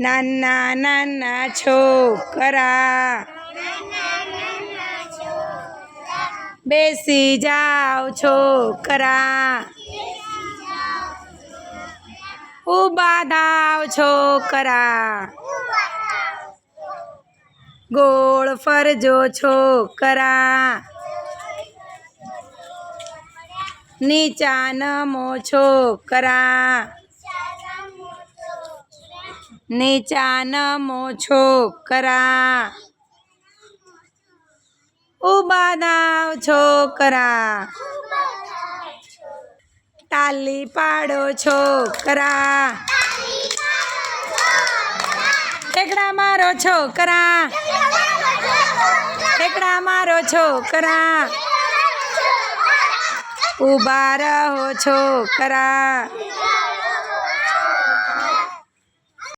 નાના નાના છોકરા. બેસી જાઓ છોકરા. ઊભા થાવ છોકરા. ગોળ ફરજો છોકરા. નીચા નમો છોકરા. નીચા નમો છોકરા ઊભા દાવ છોકરા. તાલી પાડો છોકરા. ઠેકડા મારો છોકરા. ઠેકડા મારો છોકરા. ઊભા રહો છોકરા.